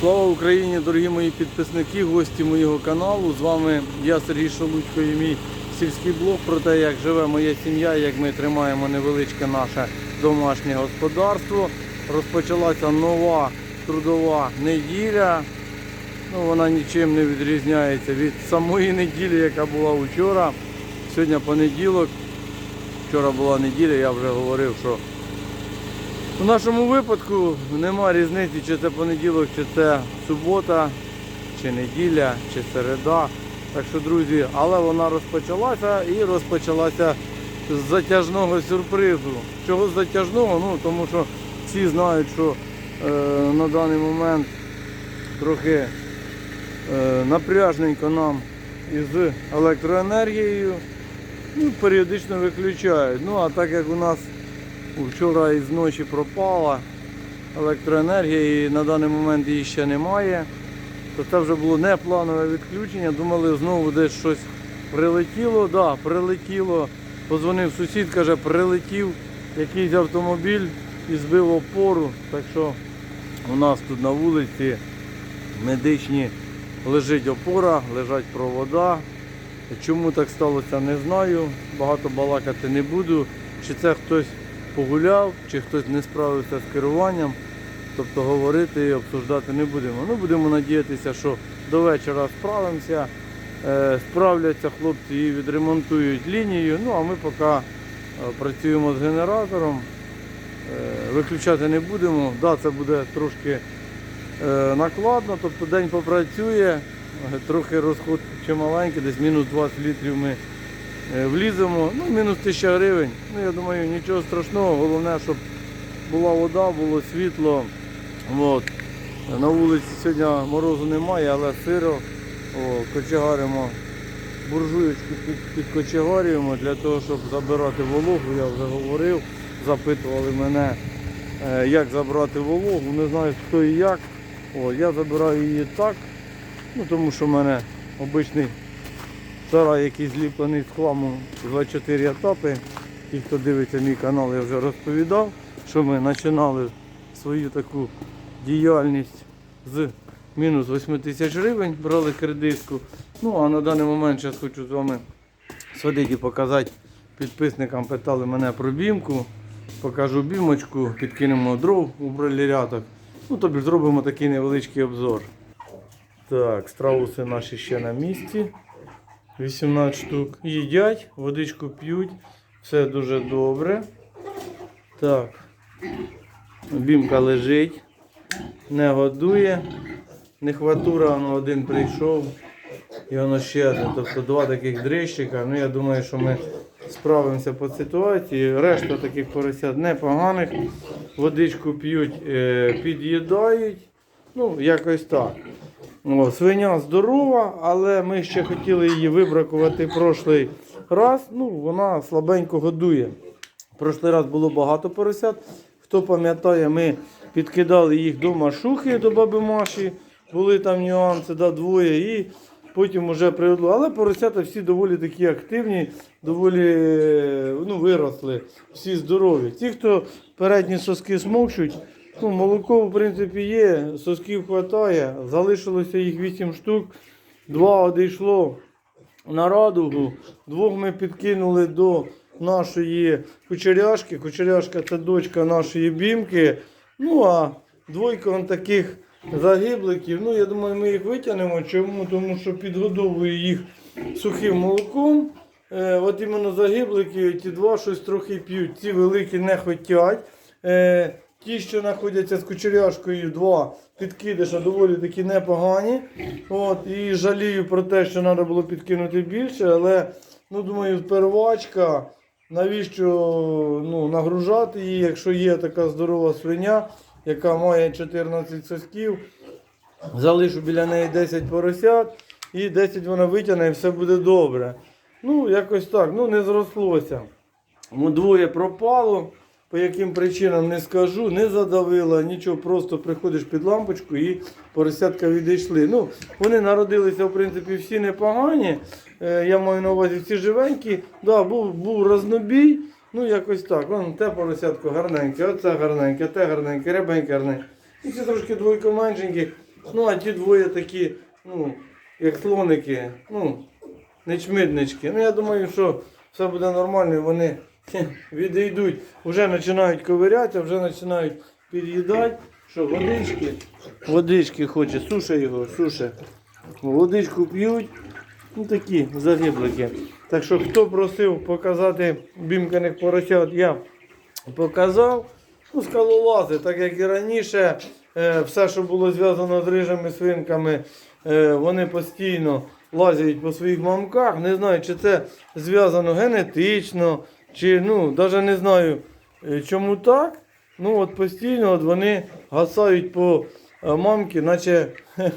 Слава Україні, дорогі мої підписники, гості моєго каналу. З вами я, Сергій Шелудько і мій сільський блог про те, як живе моя сім'я, як ми тримаємо невеличке наше домашнє господарство. Розпочалася нова трудова неділя. Ну, вона нічим не відрізняється від самої неділі, яка була вчора. Сьогодні понеділок. Вчора була неділя, я вже говорив, що у нашому випадку нема різниці, чи це понеділок, чи це субота, чи неділя, чи середа. Так що, друзі, але вона розпочалася і розпочалася з затяжного сюрпризу. Чого з затяжного? Ну, тому що всі знають, що е, на даний момент трохи е, напряжненько нам із електроенергією. Ну, періодично виключають. Ну, а так як у нас Вчора із ночі пропала електроенергія і на даний момент її ще немає. То це вже було не планове відключення. Думали, знову десь щось прилетіло. Да, прилетіло. Позвонив сусід, каже, прилетів якийсь автомобіль і збив опору. Так що у нас тут на вулиці медичні лежить опора, лежать провода. Чому так сталося, не знаю. Багато балакати не буду. Чи це хтось погуляв, чи хтось не справився з керуванням. Тобто говорити і обсуждати не будемо. Ну, будемо надіятися, що до вечора справимося. Е, Справляться хлопці і відремонтують лінію. Ну а ми поки е, працюємо з генератором. Е, Виключати не будемо. Да, це буде трошки накладно, тобто день попрацює, трохи розход чималенький, десь мінус 20 літрів ми вліземо. Ну, мінус 1000 гривень. Ну, я думаю, нічого страшного. Головне, щоб була вода, було світло. От. На вулиці сьогодні морозу немає, але сиро. О, кочегаримо буржуєчку під, підкочегарюємо для того, щоб забирати вологу. Я вже говорив, запитували мене, е, як забрати вологу. Не знаю хто і як. О, я забираю її так, ну, тому що в мене обичний сарай, який зліплений з хламу 24 етапи. Ті, хто дивиться мій канал, я вже розповідав, що ми починали свою таку діяльність з мінус 8 тисяч гривень, брали кредитку. Ну а на даний момент зараз хочу з вами сходити і показати підписникам, питали мене про бімку. Покажу бімочку, підкинемо дров у бролеряток. Ну, тобі зробимо такий невеличкий обзор. Так, страуси наші ще на місці. 18 штук. Їдять, водичку п'ють, все дуже добре. Так. Бімка лежить, не годує. Нехватура, ну, один прийшов. І воно ще один. Тобто два таких дрищика. Ну я думаю, що ми справимося по ситуації. Решта таких поросят непоганих. Водичку п'ють, е, під'їдають. Ну, якось так. О, свиня здорова, але ми ще хотіли її вибракувати прошлий раз. Ну, вона слабенько годує. Прошлий раз було багато поросят. Хто пам'ятає, ми підкидали їх до машухи, до баби Маші. Були там нюанси, да, двоє. І потім вже приведло. Але поросята всі доволі такі активні, доволі ну, виросли, всі здорові. Ті, хто передні соски смокчуть, ну, молоко в принципі є, сосків вистачає. Залишилося їх 8 штук, два одійшло на радугу. Двох ми підкинули до нашої кучеряшки. Кучеряшка це дочка нашої бімки. Ну а двойка таких загибликів. Ну, я думаю, ми їх витягнемо. Чому? Тому що підгодовую їх сухим молоком. Е, от іменно загиблики, ті два щось трохи п'ють. Ці великі не хотять. Е, ті, що знаходяться з кучеряшкою, два підкидиша доволі такі непогані. От, і жалію про те, що треба було підкинути більше, але ну, думаю, первачка. Навіщо ну, нагружати її, якщо є така здорова свиня, яка має 14 сосків, залишу біля неї 10 поросят, і 10 вона витягне і все буде добре. Ну, якось так, ну не зрослося. Двоє пропало. По яким причинам не скажу, не задавила, нічого, просто приходиш під лампочку і поросятка відійшли. Ну, вони народилися, в принципі, всі непогані. Е, я маю на увазі всі живенькі. Да, був, був рознобій. Ну, якось так. Вон, те поросятко гарненьке, оце гарненьке, те гарненьке, рябеньке гарненьке. І ці трошки двойко меншенькі. Ну, а ті двоє такі, ну, як слоники, ну, не чмиднички. Ну, я думаю, що все буде нормально, вони відійдуть. Вже починають ковиряти, вже починають під'їдати. Що, водички? Водички хоче, суша його, суша. Водичку п'ють. Ну такі загиблики. Так що хто просив показати бімканих поросят, я показав. Ну, скалолази, так як і раніше, е, все, що було зв'язано з рижими свинками, е, вони постійно лазять по своїх мамках. Не знаю, чи це зв'язано генетично, чи ну, навіть не знаю, е, чому так. Ну от постійно от вони гасають по е, мамки, наче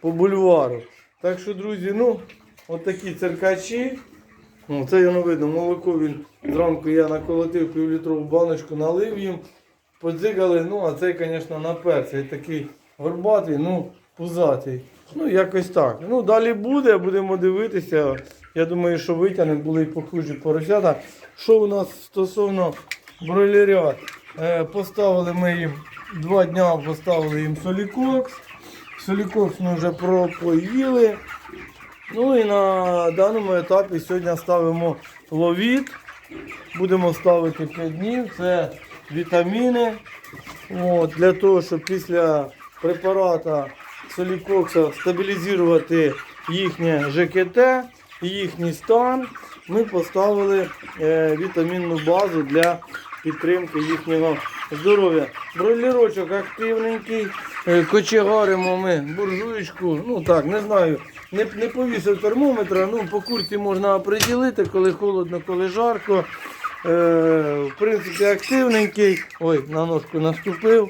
по бульвару. Так що, друзі, ну, от такі циркачі. Ну, це воно видно, молоко він зранку я наколотив півлітрову баночку, налив їм, подзигали, ну, а цей, звісно, наперся. І такий горбатий, ну, пузатий. Ну, якось так. Ну, далі буде, будемо дивитися. Я думаю, що витягнемо, були і похожі поросята. Що у нас стосовно бройлерят? Е, поставили ми їм два дня поставили їм солікокс. Солікокс ми вже пропоїли. Ну і на даному етапі сьогодні ставимо ловіт. Будемо ставити 5 днів. Це вітаміни. От, для того, щоб після препарата солікокса стабілізувати їхнє ЖКТ, їхній стан, ми поставили е, вітамінну базу для підтримки їхнього здоров'я. Бройлерочок активненький, е, кочегаримо ми буржуєчку, ну так, не знаю, не, не повісив термометра, ну по курці можна оприділити, коли холодно, коли жарко. Е, в принципі, активненький. Ой, на ножку наступив.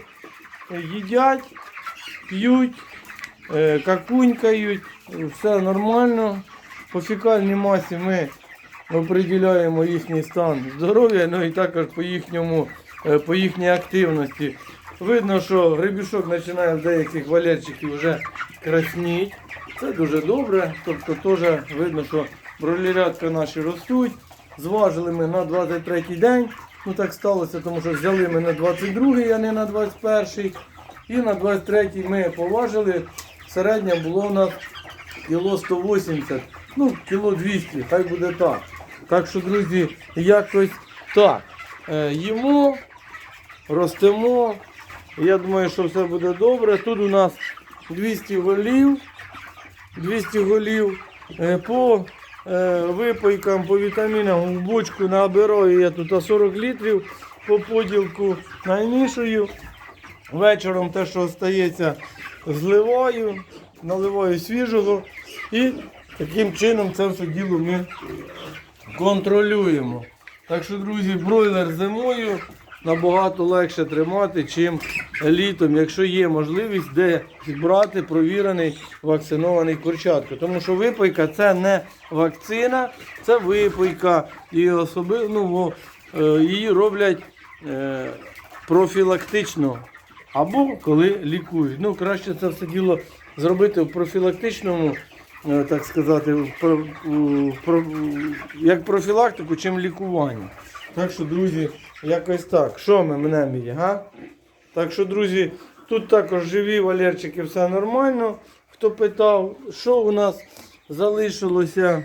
Їдять, п'ють, е, какунькають, все нормально. По фекальній масі ми определяємо їхній стан здоров'я, ну і також по, їхньому, е, по їхній активності. Видно, що гребішок починає в деяких валерчиків вже красніть. Це дуже добре. Тобто теж видно, що бройлерятка наші ростуть. Зважили ми на 23 день. Ну так сталося, тому що взяли ми на 22, а не на 21. І на 23 ми поважили. Середня було у нас кіло 180, ну кіло 200, хай буде так. Так що, друзі, якось так. Е, їмо, ростемо. Я думаю, що все буде добре. Тут у нас 200 голів. 200 голів Е, по е, випойкам, по вітамінам в бочку набираю я тут 40 літрів по поділку наймішую. Вечором те, що остається, зливаю, наливаю свіжого і таким чином це все діло ми контролюємо. Так що, друзі, бройлер зимою набагато легше тримати, чим літом, якщо є можливість де брати провірений вакцинований курчатку. Тому що випийка це не вакцина, це випийка. І особливо ну, е, її роблять е, профілактично або коли лікують. Ну, краще це все діло зробити в профілактичному, так сказати, як профілактику, чим лікування. Так що, друзі, якось так. Що ми мене є, га? Так що, друзі, тут також живі валерчики, все нормально. Хто питав, що у нас залишилося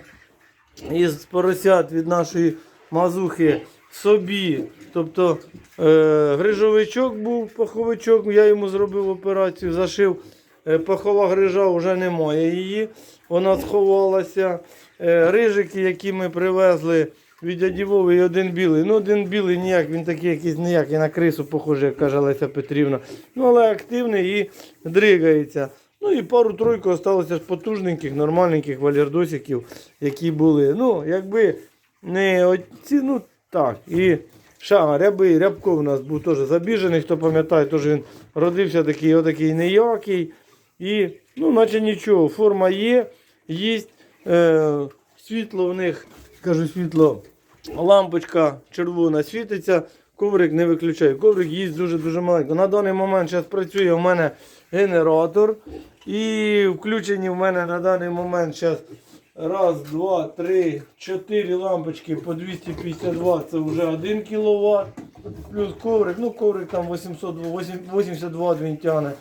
із поросят від нашої мазухи собі. Тобто е, грижовичок був, паховичок, я йому зробив операцію, зашив. Е, пахова грижа вже немає її, вона сховалася. Е, рижики, які ми привезли від дяді один білий. Ну, один білий ніяк, він такий якийсь ніякий на крису похожий, як каже Леся Петрівна. Ну, але активний і дригається. Ну і пару-тройку залишилося з потужненьких, нормальненьких валердосиків, які були. Ну, якби не оці, ну так. І ша, ряби, рябко у нас був теж забіжений, хто пам'ятає, теж він родився такий, отакий ніякий. І, ну, наче нічого, форма є, їсть. Е, світло в них, кажу, світло, лампочка червона світиться, коврик не виключаю. Коврик їсть дуже-дуже маленько. На даний момент зараз працює у мене генератор. І включені в мене на даний момент зараз раз, два, три, чотири лампочки по 250 Вт, це вже 1 кВт. Плюс коврик, ну коврик там 800, 80 Вт він тягне.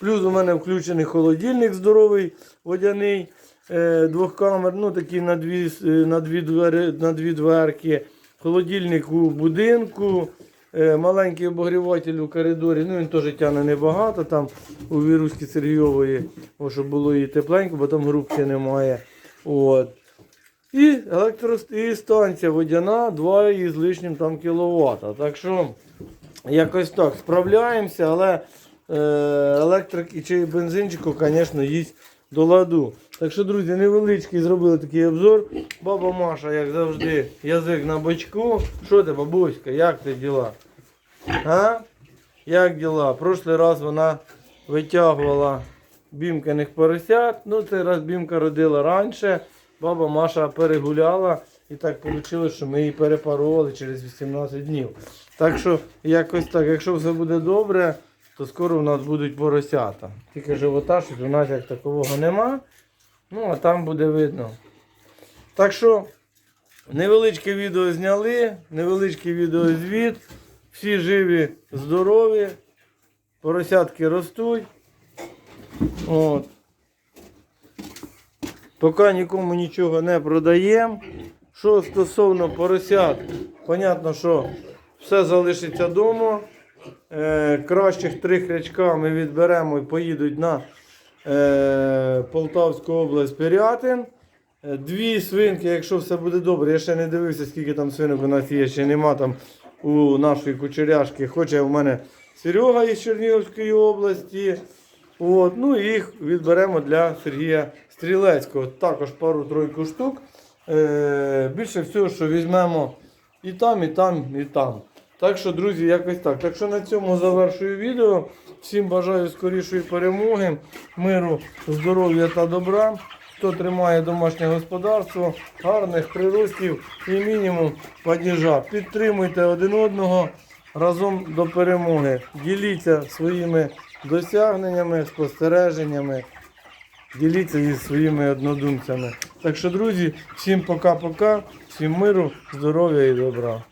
Плюс у мене включений холодильник здоровий, водяний, е, двохкамер, ну такий на дві, е, на дві, двері, на дві дверки. Холодильник у будинку, е, маленький обогріватель у коридорі. Ну він теж тягне небагато там у віруськи Сергійової, щоб було їй тепленько, бо там грубки немає. От. І електростанція водяна 2 із лишнім там кіловата. Так що якось так справляємося, але електрик і чи бензинчику, звісно, їсть до ладу. Так що, друзі, невеличкий зробили такий обзор. Баба Маша, як завжди, язик на бочку. Що ти, бабуська, як ти діла? А? Як діла? Прошлий раз вона витягувала бімканих поросят. Ну, цей раз бімка родила раніше. Баба Маша перегуляла і так вийшло, що ми її перепарували через 18 днів. Так що, якось так, якщо все буде добре, то скоро у нас будуть поросята. Тільки живота, щось у нас як такового нема. Ну, а там буде видно. Так що, невеличке відео зняли, невеличкий відеозвіт. Всі живі, здорові, поросятки ростуть. От. Поки нікому нічого не продаємо. Що стосовно поросят, понятно, що все залишиться вдома. Е, кращих три хрячка ми відберемо і поїдуть на е, Полтавську область Пирятин. Е, Дві свинки, якщо все буде добре, я ще не дивився, скільки там свинок у нас є, ще нема там у нашої кучеряшки. Хоча у мене Серега із Чернігівської області. От, ну і їх відберемо для Сергія Стрілецького. Також пару-тройку штук. Більше всього, що візьмемо і там, і там, і там. Так що, друзі, якось так. Так що на цьому завершую відео. Всім бажаю скорішої перемоги, миру, здоров'я та добра. Хто тримає домашнє господарство, гарних приростів і мінімум падіжа. Підтримуйте один одного разом до перемоги. Діліться своїми досягненнями, спостереженнями. Діліться із своїми однодумцями. Так що, друзі, всім пока-пока, всім миру, здоров'я і добра.